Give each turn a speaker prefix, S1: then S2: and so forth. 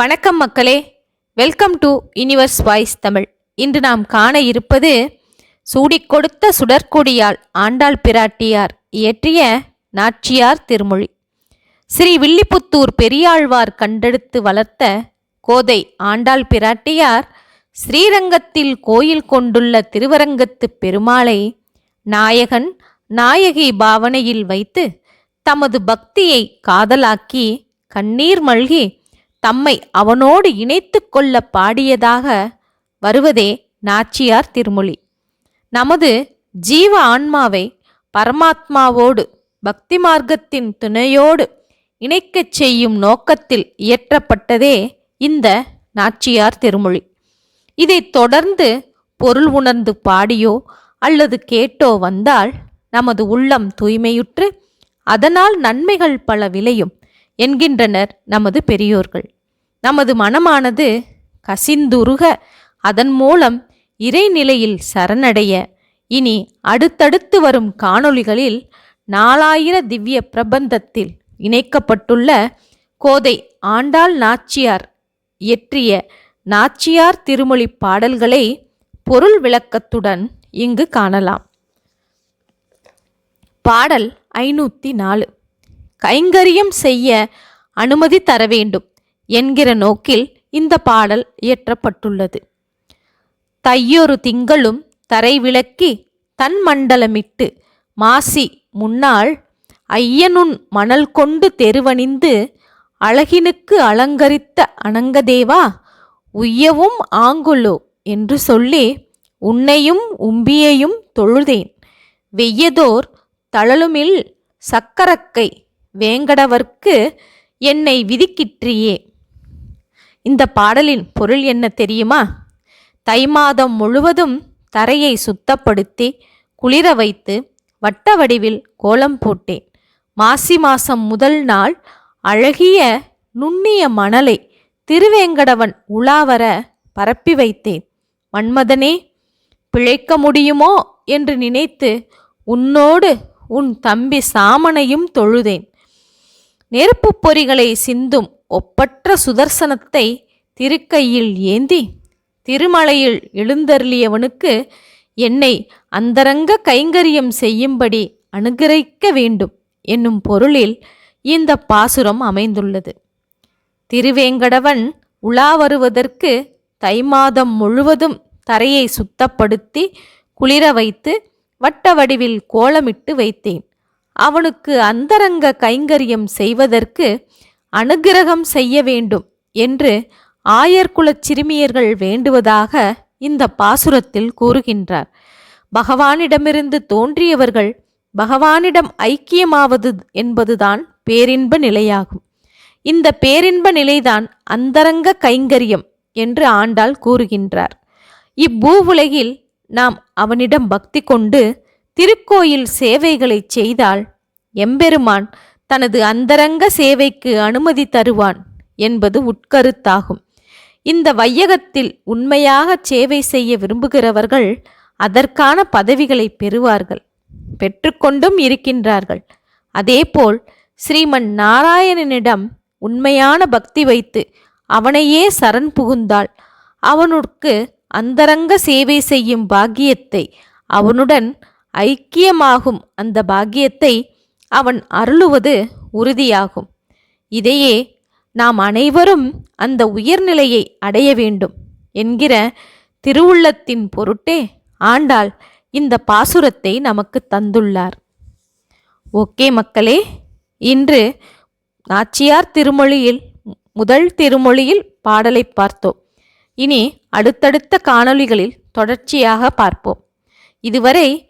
S1: வணக்கம் மக்களே. Welcome to Universe Voice Tamil இன்று நாம் காண இருப்பது சூடிக்கொடுத்த சுடற்கொடியால் ஆண்டாள் பிராட்டியார் இயற்றிய நாச்சியார் திருமொழி. ஸ்ரீ வில்லிபுத்தூர் பெரியாழ்வார் கண்டெடுத்து வளர்த்த கோதை ஆண்டாள் பிராட்டியார் ஸ்ரீரங்கத்தில் கோயில் கொண்டுள்ள திருவரங்கத்து பெருமாளை நாயகன் நாயகி பாவனையில் வைத்து தமது பக்தியை காதலாக்கி கண்ணீர் மல்கி தம்மை அவனோடு இணைத்து கொள்ள பாடியதாக வருவதே நாச்சியார் திருமொழி. நமது ஜீவ ஆன்மாவை பரமாத்மாவோடு பக்தி மார்க்கத்தின் துணையோடு இணைக்கச் செய்யும் நோக்கத்தில் இயற்றப்பட்டதே இந்த நாச்சியார் திருமொழி. இதை தொடர்ந்து பொருள் உணர்ந்து பாடியோ அல்லது கேட்டோ வந்தால் நமது உள்ளம் தூய்மையுற்று அதனால் நன்மைகள் பல விளையும். என்கின்றனர் நமது பெரியோர்கள். நமது மனமானது கசிந்துருக அதன் மூலம் இறைநிலையில் சரணடைய. இனி அடுத்தடுத்து வரும் காணொளிகளில் நாலாயிர திவ்ய பிரபந்தத்தில் இணைக்கப்பட்டுள்ள கோதை ஆண்டாள் நாச்சியார் இயற்றிய நாச்சியார் திருமொழி பாடல்களை பொருள் விளக்கத்துடன் இங்கு காணலாம். பாடல் ஐநூற்றி நாலு. கைங்கரியம் செய்ய அனுமதி தர வேண்டும் என்கிற நோக்கில் இந்த பாடல் இயற்றப்பட்டுள்ளது. தையொரு திங்களும் தரை விளக்கி தன் மண்டலமிட்டு மாசி முன்னாள் ஐயனுன் மணல் கொண்டு தெருவணிந்து அழகினுக்கு அலங்கரித்த அனங்கதேவா உய்யவும் ஆங்குலோ என்று சொல்லி உன்னையும் உம்பியையும் தொழுதேன். வெய்யதோர் தழலுமில் சக்கரக்கை வேங்கடவர்க்கு என்னை விதிக்கிற்றியே. இந்த பாடலின் பொருள் என்ன தெரியுமா? தை மாதம் முழுவதும் தரையை சுத்தப்படுத்தி குளிர வைத்து வட்ட வடிவில் கோலம் போட்டேன். மாசி மாசம் முதல் நாள் அழகிய நுண்ணிய மணலை திருவேங்கடவன் உலாவர பரப்பி வைத்தேன். மன்மதனே பிழைக்க முடியுமோ? என்று நினைத்து உன்னோடு உன் தம்பி சாமனையும் தொழுதேன். நெருப்புப் பொறிகளை சிந்தும் ஒப்பற்ற சுதர்சனத்தை திருக்கையில் ஏந்தி திருமலையில் எழுந்தருளியவனுக்கு என்னை அந்தரங்க கைங்கரியம் செய்யும்படி அனுகிரகிக்க வேண்டும் என்னும் பொருளில் இந்த பாசுரம் அமைந்துள்ளது. திருவேங்கடவன் உலா வருவதற்கு தை மாதம் முழுவதும் தரையை சுத்தப்படுத்தி குளிர வைத்து வட்ட வடிவில் கோலமிட்டு வைத்தேன். அவனுக்கு அந்தரங்க கைங்கரியம் செய்வதற்கு அனுகிரகம் செய்ய வேண்டும் என்று ஆயர்குலச் சிறுமியர்கள் வேண்டுவதாக இந்த பாசுரத்தில் கூறுகின்றார். பகவானிடமிருந்து தோன்றியவர்கள் பகவானிடம் ஐக்கியமாவது என்பதுதான் பேரின்ப நிலையாகும். இந்த பேரின்ப நிலைதான் அந்தரங்க கைங்கரியம் என்று ஆண்டாள் கூறுகின்றார். இப்பூவுலகில் நாம் அவனிடம் பக்தி கொண்டு திருக்கோயில் சேவைகளை செய்தால் எம்பெருமான் தனது அந்தரங்க சேவைக்கு அனுமதி தருவான் என்பது உட்கருத்தாகும். இந்த வையகத்தில் உண்மையாக சேவை செய்ய விரும்புகிறவர்கள் அதற்கான பதவிகளை பெறுவார்கள் பெற்றுக்கொண்டும் இருக்கின்றார்கள். அதேபோல் ஸ்ரீமன் நாராயணனிடம் உண்மையான பக்தி வைத்து அவனையே சரண் புகுந்தால் அவனுக்கு அந்தரங்க சேவை செய்யும் பாக்கியத்தை அவனுடன் ஐக்கியமாகும் அந்த பாக்கியத்தை அவன் அருளுவது உறுதியாகும். இதையே நாம் அனைவரும் அந்த உயர்நிலையை அடைய வேண்டும் என்கிற திருவுள்ளத்தின் பொருட்டே ஆண்டாள் இந்த பாசுரத்தை நமக்கு தந்துள்ளார். ஓகே மக்களே இன்று நாச்சியார் திருமொழியில் முதல் திருமொழியில் பாடலை பார்த்தோம். இனி அடுத்தடுத்த காணொளிகளில் தொடர்ச்சியாக பார்ப்போம். இதுவரை